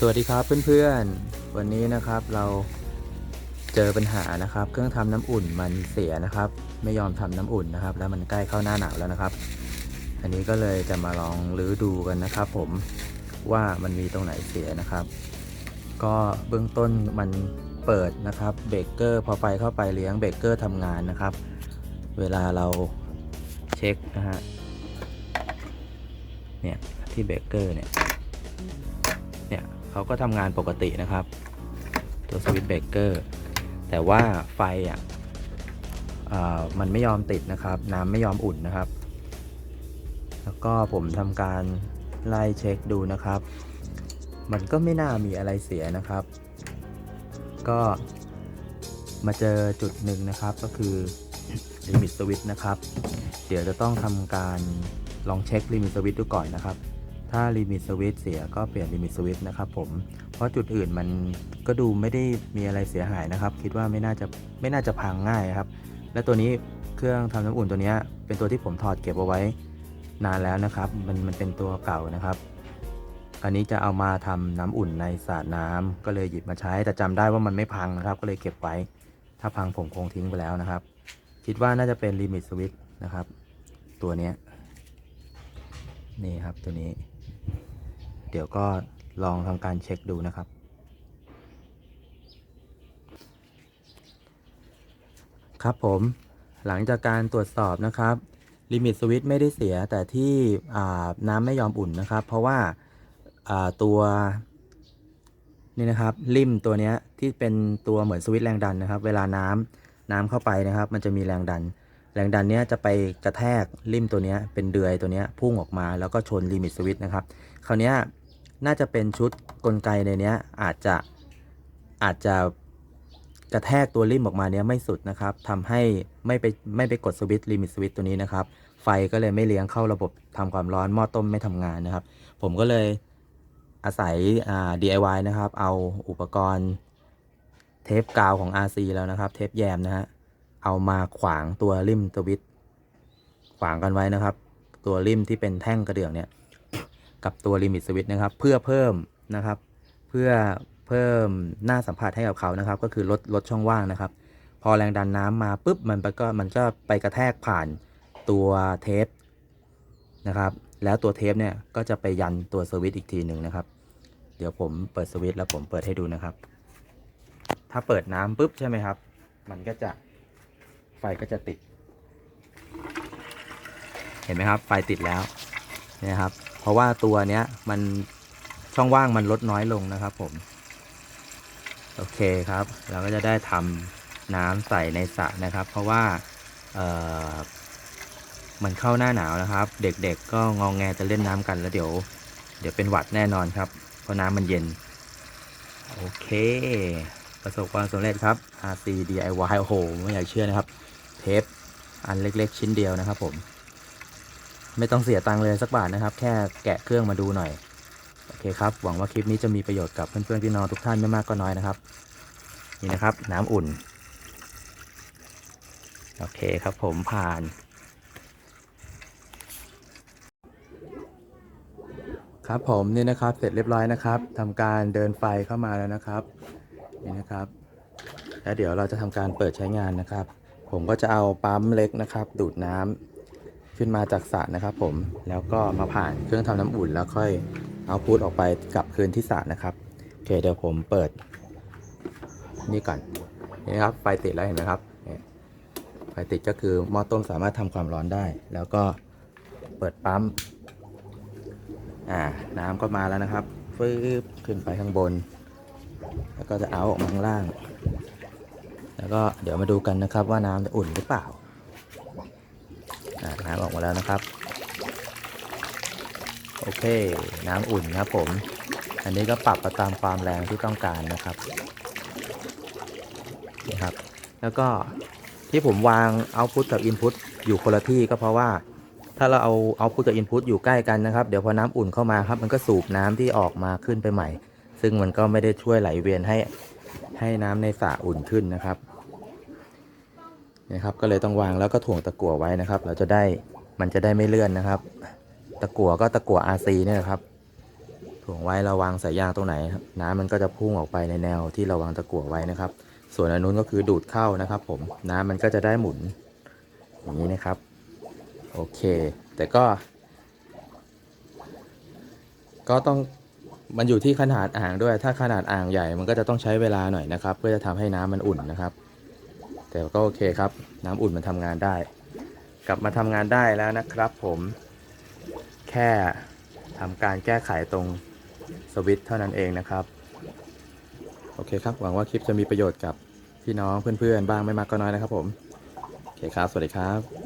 สวัสดีครับเพื่อนๆ วันนี้นะครับเราเจอปัญหานะครับ เครื่องทำน้ำอุ่นมันเสียนะครับ ไม่ยอมทำน้ำอุ่นนะครับ แล้วมันใกล้เข้าหน้าหนาวแล้วนะครับ อันนี้ก็เลยจะมาลองรื้อดูกันนะครับ ผมว่ามันมีตรงไหนเสียนะครับ ก็เบื้องต้นมันเปิดนะครับเบรกเกอร์พอไฟเข้าไปเลี้ยงเบรกเกอร์ทำงานนะครับ เวลาเราเช็คนะฮะเนี่ยที่เบรกเกอร์เนี่ยเนี่ย เขาก็ทำงานปกตินะครับ ตัวสวิตช์เบรกเกอร์แต่ว่าไฟอะมันไม่ยอมติดนะครับ น้ำไม่ยอมอุ่นนะครับ แล้วก็ผมทำการไล่เช็คดูนะครับ มันก็ไม่น่ามีอะไรเสียนะครับ ก็มาเจอจุดหนึ่งนะครับก็คือลิมิตสวิตช์นะครับ เดี๋ยวจะต้องทำการลองเช็คลิมิตสวิตช์ดูก่อนนะครับ ถ้าลิมิตสวิตเสียก็เปลี่ยนลิมิตสวิตนะครับผม เพราะจุดอื่นมันก็ดูไม่ได้มีอะไรเสียหายนะครับ คิดว่าไม่น่าจะไม่น่าจะพังง่ายครับ และตัวนี้เครื่องทำน้ำอุ่นตัวนี้เป็นตัวที่ผมถอดเก็บเอาไว้นานแล้วนะครับ มันมันเป็นตัวเก่านะครับ อันนี้จะเอามาทำน้ำอุ่นในสระน้ำก็เลยหยิบมาใช้ แต่จำได้ว่ามันไม่พังนะครับ ก็เลยเก็บไว้ ถ้าพังผมคงทิ้งไปแล้วนะครับ คิดว่าน่าจะเป็นลิมิตสวิตนะครับ ตัวนี้นี่ครับตัวนี้ ดี๋ยวก็ลองทำการเช็คดูนะครับ ครับผมหลังจากการตรวจสอบนะครับ ลิมิตสวิตช์ไม่ได้เสียแต่ที่น้ำไม่ยอมอุ่นนะครับ เพราะว่าาตัวนี่นะครับริมตัวนี้ที่เป็นตัวเหมือนสวิตช์แรงดันนะครับ เวลาน้ำน้ำเข้าไปนะครับ มันจะมีแรงดัน แรงดันเนี้ยจะไปกระแทกริมตัวนี้เป็นเดือยตัวนี้พุ่งออกมาแล้วก็ชนลิมิตสวิตช์นะครับ คราวนี้ น่าจะเป็นชุดกลไกในนี้อาจจะอาจจะกระแทกตัวริมออกมาเนี้ยไม่สุดนะครับทำให้ไม่ไปไม่ไปกดสวิตช์ลิมิตสวิตช์ตัวนี้นะครับ ไฟก็เลยไม่เลี้ยงเข้าระบบทำความร้อนหม้อต้มไม่ทำงานนะครับ ผมก็เลยอาศัยอ่า DIY นะครับ เอาอุปกรณ์เทปกาวของ RC แล้วนะครับ เทปแยมนะฮะเอามาขวางตัวริมสวิตช์ขวางกันไว้นะครับ ตัวริมที่เป็นแท่งกระเดื่องเนี่ย กับตัวลิมิตสวิตนะครับ เพื่อเพิ่มนะครับ เพื่อเพิ่มหน้าสัมผัสให้กับเขานะครับ ก็คือลดลดช่องว่างนะครับ พอแรงดันน้ำมาปุ๊บมันก็มันก็ไปกระแทกผ่านตัวเทปนะครับ แล้วตัวเทปเนี่ยก็จะไปยันตัวสวิตอีกทีหนึ่งนะครับ เดี๋ยวผมเปิดสวิตแล้วผมเปิดให้ดูนะครับ ถ้าเปิดน้ำปุ๊บใช่ไหมครับ มันก็จะไฟก็จะติด เห็นไหมครับ ไฟติดแล้วนี่ยนะครับ ราะว่าตัวเนี้ยมันช่องว่างมันลดน้อยลงนะครับผม โอเคครับ เราก็จะได้ทำน้ำใส่ในสระนะครับ เพราะว่าเออมันเข้าหน้าหนาวนะครับ เด็กๆก็งองแงจะเล่นน้ำกันแล้วเดี๋ยว เดี๋ยวเป็นหวัดแน่นอนครับ เพราะน้ำมันเย็น โอเค ประสบความสำเร็จครับ RC DIY โอ้โหไม่อยากเชื่อนะครับ เทปอันเล็กๆ ชิ้นเดียวนะครับผม ไม่ต้องเสียตังค์เลยสักบาทนะครับ แค่แกะเครื่องมาดูหน่อย โอเคครับ หวังว่าคลิปนี้จะมีประโยชน์กับเพื่อนๆพี่น้องทุกท่านไม่มากก็น้อยนะครับ นี่นะครับ น้ำอุ่น โอเคครับผมผ่าน ครับผมนี่นะครับ เสร็จเรียบร้อยนะครับทำการเดินไฟเข้ามาแล้วนะครับ นี่นะครับแล้วเดี๋ยวเราจะทำการเปิดใช้งานนะครับ ผมก็จะเอาปั๊มเล็กนะครับ ดูดน้ำ ขึ้นมาจากสระนะครับผมแล้วก็มาผ่านเครื่องทำน้ำอุ่นแล้วค่อยเอาพุทออกไปกลับคืนที่สระนะครับโอเคเดี๋ยวผมเปิด นี่ก่อนนี่ครับไฟติดแล้วเห็นไหมครับไฟติดก็คือหม้อต้มสามารถทำความร้อนได้ แล้วก็เปิดปั๊มอ่าน้ำก็มาแล้วนะครับฟืบขึ้นไปข้างบน แล้วก็จะเอาออกมาข้างล่าง แล้วก็เดี๋ยวมาดูกันนะครับว่าน้ำจะอุ่นหรือเปล่า น้ำออกมาแล้วนะครับ โอเค น้ำอุ่นครับผม อันนี้ก็ปรับไปตามความแรงที่ต้องการนะครับนี่ครับ แล้วก็ที่ผมวางเอาพุ t กับอินพุตอยู่คนละที่ก็เพราะว่าถ้าเราเอาเอาพุ t กับอินพุตอยู่ใกล้กันนะครับ เดี๋ยวพอน้ำอุ่นเข้ามาครับ มันก็สูบน้ำที่ออกมาขึ้นไปใหม่ ซึ่งมันก็ไม่ได้ช่วยไหลเวียนให้ให้น้ำในสระอุ่นขึ้นนะครับ นี่ครับก็เลยต้องวางแล้วก็ถ่วงตะกั่วไว้นะครับ เราจะได้มันจะได้ไม่เลื่อนนะครับ ตะกั่วก็ตะกั่ว RC เนี่ยนะครับถ่วงไว้เราวางสายยางตรงไหน น้ำมันก็จะพุ่งออกไปในแนวที่เราวางตะกั่วไว้นะครับ ส่วนอันนู้นก็คือดูดเข้านะครับ ผมน้ำมันก็จะได้หมุนอย่างนี้นะครับ โอเค แต่ก็ ก็ต้องมันอยู่ที่ขนาดอ่างด้วย ถ้าขนาดอ่างใหญ่มันก็จะต้องใช้เวลาหน่อยนะครับ เพื่อจะทำให้น้ำมันอุ่นนะครับ แต่ก็โอเคครับ น้ำอุ่นมันทำงานได้ กลับมาทำงานได้แล้วนะครับผมแค่ทำการแก้ไขตรงสวิตช์เท่านั้นเองนะครับ โอเคครับ หวังว่าคลิปจะมีประโยชน์กับพี่น้องเพื่อนๆ บ้างไม่มากก็น้อยนะครับผม โอเคครับ สวัสดีครับ